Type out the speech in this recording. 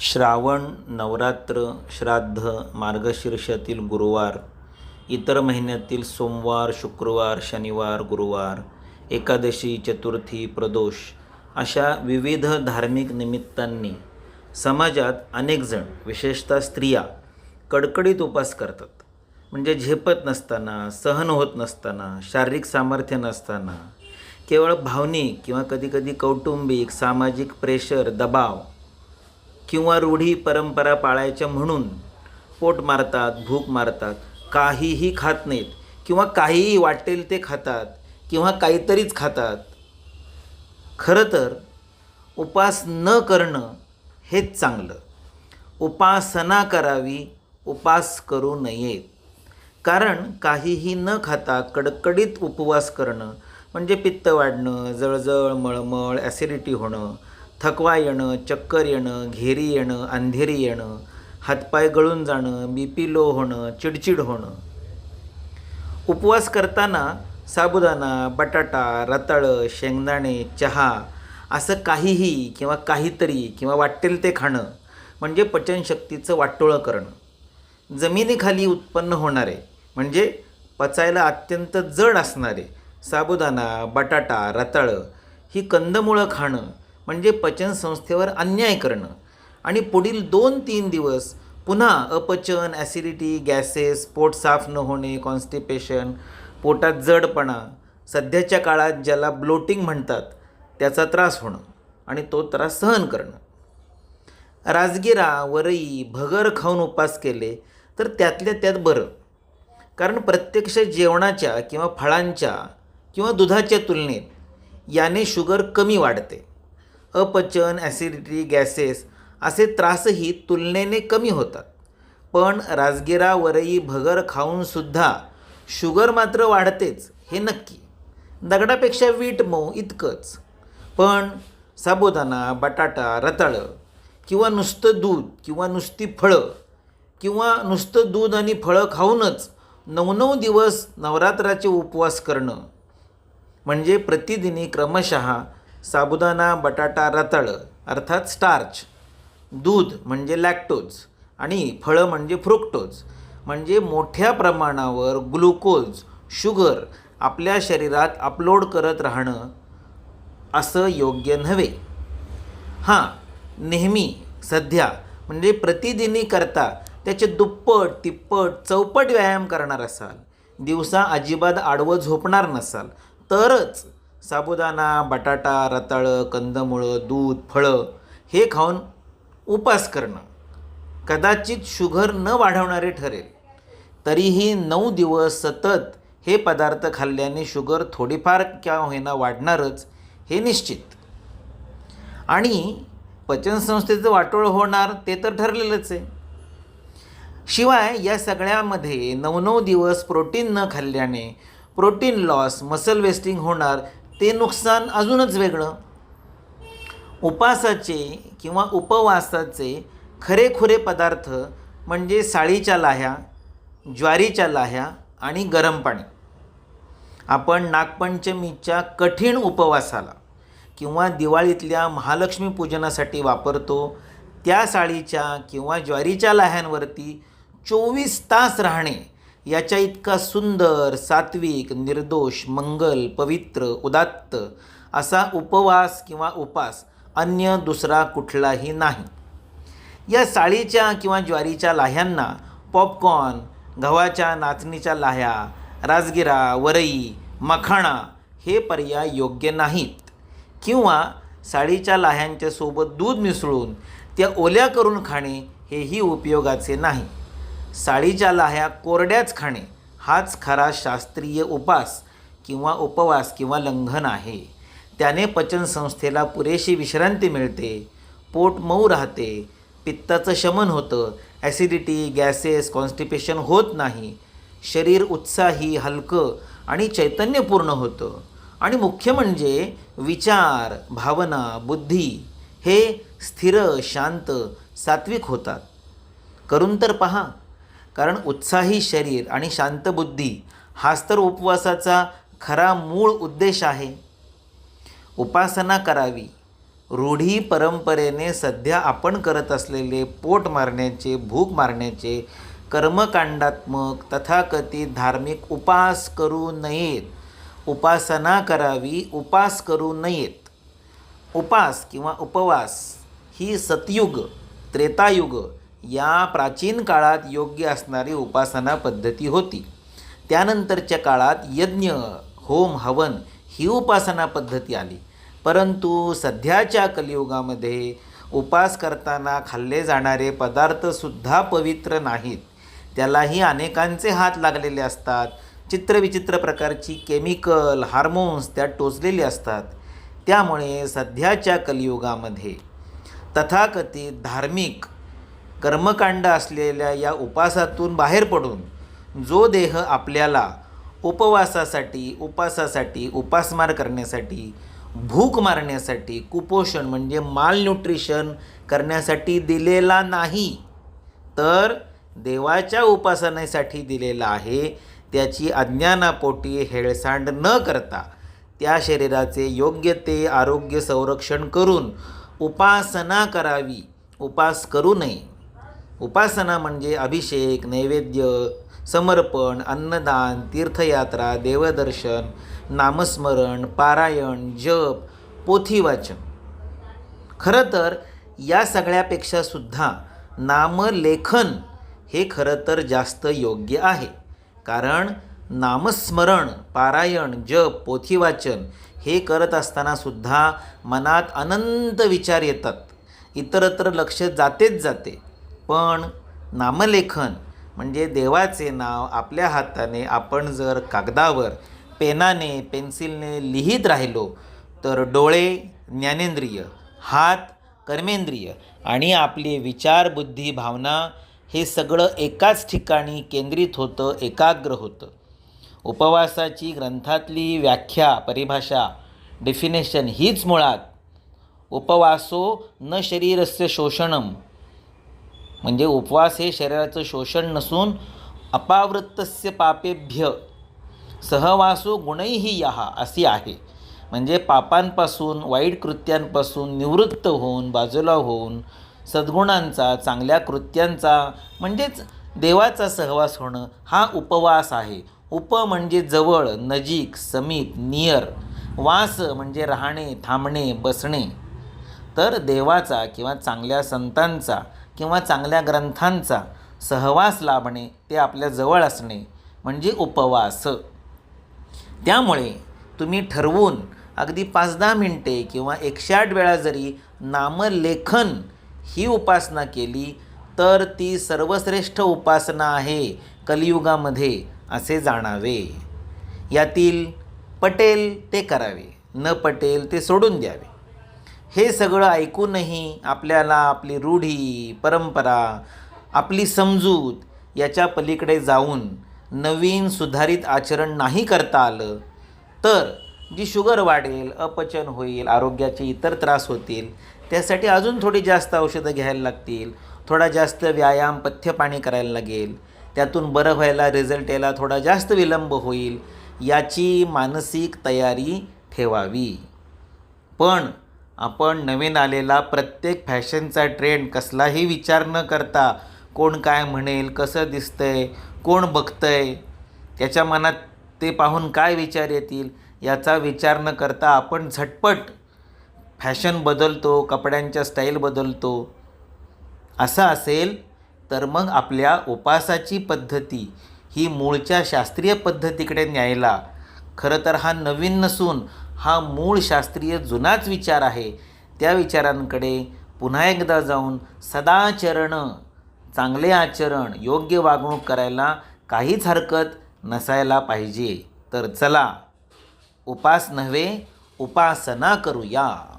श्रावण नवरात्र श्राद्ध मार्गशीर्षातील गुरुवार इतर महिन्यातील सोमवार शुक्रवार शनिवार गुरुवार एकादशी चतुर्थी प्रदोष अशा विविध धार्मिक निमित्तांनी समाजात अनेकजण विशेषतः स्त्रिया कडकडीत उपास करतात. म्हणजे झेपत नसताना सहन होत नसताना शारीरिक सामर्थ्य नसताना केवळ भावनिक किंवा कधीकधी कौटुंबिक सामाजिक प्रेशर दबाव किंवा रूढी परंपरा पाळायच्या म्हणून पोट मारतात भूक मारतात काहीही खात नाहीत किंवा काहीही वाटेल ते खातात किंवा काहीतरीच खातात. खरं तर उपास न करणं हेच चांगलं. उपासना करावी उपास करू नयेत कारण काहीही न खाता कडकडीत उपवास करणं म्हणजे पित्त वाढणं जळजळ मळमळ ॲसिडिटी होणं थकवा येणं चक्कर येणं घेरी येणं अंधेरी येणं हातपाय गळून जाणं बी पी लो होणं चिडचिड होणं. उपवास करताना साबुदाणा बटाटा रताळं शेंगदाणे चहा असं काहीही किंवा काहीतरी किंवा वाटेल ते खाणं म्हणजे पचनशक्तीचं वाटोळं करणं जमिनीखाली उत्पन्न होणारे म्हणजे पचायला अत्यंत जड असणारे साबुदाणा बटाटा रताळं ही कंदमुळं खाणं म्हणजे पचनसंस्थेवर अन्याय करणं. आणि पुढील दोन तीन दिवस पुन्हा अपचन ॲसिडिटी गॅसेस पोट साफ न होणे कॉन्स्टिपेशन पोटात जडपणा सध्याच्या काळात ज्याला ब्लोटिंग म्हणतात त्याचा त्रास होणं आणि तो त्रास सहन करणं. राजगिरा वरई भगर खाऊन उपास केले तर त्यातल्या त्यात बरं. कारण प्रत्यक्ष जेवणाच्या किंवा फळांच्या किंवा दुधाच्या तुलनेत याने शुगर कमी वाढते. अपचन ॲसिडिटी गॅसेस असे त्रासही तुलनेने कमी होतात. पण राजगिरा वरई भगर खाऊनसुद्धा शुगर मात्र वाढतेच हे नक्की. दगडापेक्षा वीट मऊ इतकंच. पण साबुदाणा बटाटा रताळं किंवा नुसतं दूध किंवा नुसती फळं किंवा नुसतं दूध आणि फळं खाऊनच नऊ नऊ दिवस नवरात्राचे उपवास करणं म्हणजे प्रतिदिनी क्रमशः साबुदाणा बटाटा रताळं अर्थात स्टार्च. दूध म्हणजे लॅक्टोज आणि फळं म्हणजे फ्रुक्टोज. म्हणजे मोठ्या प्रमाणावर ग्लुकोज शुगर आपल्या शरीरात अपलोड करत राहणं असं योग्य नव्हे. हां नेहमी सध्या म्हणजे प्रतिदिनी करता त्याचे दुप्पट तिप्पट चौपट व्यायाम करणार असाल. दिवसा अजिबात आडवं झोपणार नसाल. तरच साबुदाणा बटाटा रताळं कंदमुळं दूध फळं हे खाऊन उपास करणं कदाचित शुगर न वाढवणारे ठरेल. तरीही नऊ दिवस सतत हे पदार्थ खाल्ल्याने शुगर थोडीफार क्या होईना वाढणारच हे निश्चित. आणि पचनसंस्थेचं वाटोळ होणार ते तर ठरलेलंच आहे. शिवाय या सगळ्यामध्ये नऊ नऊ दिवस प्रोटीन न खाल्ल्याने प्रोटीन लॉस मसल वेस्टिंग होणार ते नुकसान अजूनच वेगळं. उपासाचे किंवा उपवासाचे खरेखुरे पदार्थ म्हणजे साळीच्या लाह्या ज्वारीच्या लाह्या आणि गरम पाणी. आपण नागपंचमीच्या कठीण उपवासाला किंवा दिवाळीतल्या महालक्ष्मी पूजनासाठी वापरतो त्या साळीच्या किंवा ज्वारीच्या लाह्यांवरती चोवीस तास राहणे याच्या इतका सुंदर सात्विक निर्दोष मंगल पवित्र उदात्त असा उपवास किंवा उपास अन्य दुसरा कुठलाही नाही. या साळीच्या किंवा ज्वारीच्या लाह्यांना पॉपकॉर्न गव्हाच्या नाचणीच्या लाह्या राजगिरा वरई मखाणा हे पर्याय योग्य नाहीत. किंवा साळीच्या लाह्यांच्या सोबत दूध मिसळून त्या ओल्या करून खाणे हेही उपयोगाचे नाही. साळीच्या लाह्या कोरड्याच खाणे हाच खरा शास्त्रीय उपास किंवा उपवास किंवा लंघन आहे. त्याने पचनसंस्थेला पुरेशी विश्रांती मिळते पोट मऊ राहते पित्ताचं शमन होतं ॲसिडिटी गॅसेस कॉन्स्टिपेशन होत नाही शरीर उत्साही हलकं आणि चैतन्यपूर्ण होतं. आणि मुख्य म्हणजे विचार भावना बुद्धी हे स्थिर शांत सात्विक होतात. करून तर पहा कारण उत्साही शरीर आणि शांत बुद्धी हाच तर उपवासाचा खरा मूळ उद्देश आहे. उपासना करावी. रूढी परंपरेने सध्या आपण करत असलेले पोट मारण्याचे भूक मारण्याचे कर्मकांडात्मक तथाकथित धार्मिक उपास करू नयेत. उपासना करावी उपास करू नयेत. उपास किंवा उपवास ही सतयुग त्रेतायुग या प्राचीन काळात योग्य असणारी उपासना पद्धती होती. त्यानंतरच्या काळात यज्ञ होम हवन ही उपासना पद्धती आली. परंतु सध्याच्या कलियुगामध्ये उपास करताना खाल्ले जाणारे पदार्थसुद्धा पवित्र नाहीत. त्यालाही अनेकांचे हात लागलेले असतात. चित्रविचित्र प्रकारची केमिकल हार्मोन्स त्यात टोचलेली असतात. त्यामुळे सध्याच्या कलियुगामध्ये तथाकथित धार्मिक कर्मकांड असलेल्या या उपासातून बाहेर पडून जो देह आपल्याला उपवासासाठी उपासासाठी उपासमार करण्यासाठी भूक मारण्यासाठी कुपोषण म्हणजे माल न्यूट्रिशन करण्यासाठी दिलेला नाही तर देवाच्या उपासनेसाठी दिलेला आहे त्याची अज्ञानापोटी हेळसांड न करता त्या शरीराचे योग्य ते आरोग्य संरक्षण करून उपासना करावी उपास करू नये. उपासना म्हणजे अभिषेक नैवेद्य समर्पण अन्नदान तीर्थयात्रा देवदर्शन नामस्मरण पारायण जप पोथीवाचन. खरं तर या सगळ्यापेक्षा सुद्धा नामलेखन हे खरं तर जास्त योग्य आहे. कारण नामस्मरण पारायण जप पोथीवाचन हे करत असताना सुद्धा मनात अनंत विचार येतात. इतरत्र लक्ष जातेच जाते. पण नामलेखन म्हणजे देवाचे नाव आपल्या हाताने आपण जर कागदावर पेनाने पेन्सिलने लिहित राहिलो तर डोळे ज्ञानेंद्रिय हात कर्मेंद्रिय आणि आपले विचार बुद्धी भावना हे सगळं एकाच ठिकाणी केंद्रित होतं एकाग्र होतं. उपवासाची ग्रंथातली व्याख्या परिभाषा डेफिनेशन हीच मुळात. उपवासो न शरीरस्य शोषणम म्हणजे उपवास हे शरीराचं शोषण नसून अपावृत्तस्य पापेभ्य. सहवासो गुणैही यहा अशी आहे. म्हणजे पापांपासून वाईट कृत्यांपासून निवृत्त होऊन बाजूला होऊन सद्गुणांचा चांगल्या कृत्यांचा म्हणजेच देवाचा सहवास होणं हा उपवास आहे. उप म्हणजे जवळ नजीक समीप नियर. वास म्हणजे राहणे थांबणे बसणे. तर देवाचा किंवा चांगल्या संतांचा किंवा चांगल्या ग्रंथांचा सहवास लाभणे ते आपल्या जवळ असणे म्हणजे उपवास. त्यामुळे तुम्ही ठरवून अगदी पाच दहा मिनटे किंवा एकशे आठ वेळा जरी नामलेखन ही उपासना केली तर ती सर्वश्रेष्ठ उपासना आहे कलियुगामध्ये असे जाणावे. यातील पटेल ते करावे न पटेल ते सोडून द्यावे. हे सगळं ऐकूनही आपल्याला आपली रूढी परंपरा आपली समजूत याच्या पलीकडे जाऊन नवीन सुधारित आचरण नाही करता आलं तर जी शुगर वाढेल अपचन होईल आरोग्याचे इतर त्रास होतील त्यासाठी अजून थोडी जास्त औषधं घ्यायला लागतील थोडा जास्त व्यायाम पथ्यपाणी करायला लागेल त्यातून बरं व्हायला रिझल्ट यायला थोडा जास्त विलंब होईल याची मानसिक तयारी ठेवावी. पण आपण नवीन आलेला प्रत्येक फॅशनचा ट्रेंड कसलाही विचार न करता कोण काय म्हणेल कसं दिसतंय कोण बघतंय त्याच्या मनात ते पाहून काय विचार येतील याचा विचार न करता आपण झटपट फॅशन बदलतो कपड्यांच्या स्टाईल बदलतो. असं असेल तर मग आपल्या उपासाची पद्धती ही मूळच्या शास्त्रीय पद्धतीकडे न्यायला. खरं तर हा नवीन नसून हा मूळ शास्त्रीय जुनाच विचार आहे. त्या विचारांकडे पुन्हा एकदा जाऊन सदाचरण चांगले आचरण योग्य वागणूक करायला काहीच हरकत नसायला पाहिजे. तर चला उपास नव्हे उपासना करूया.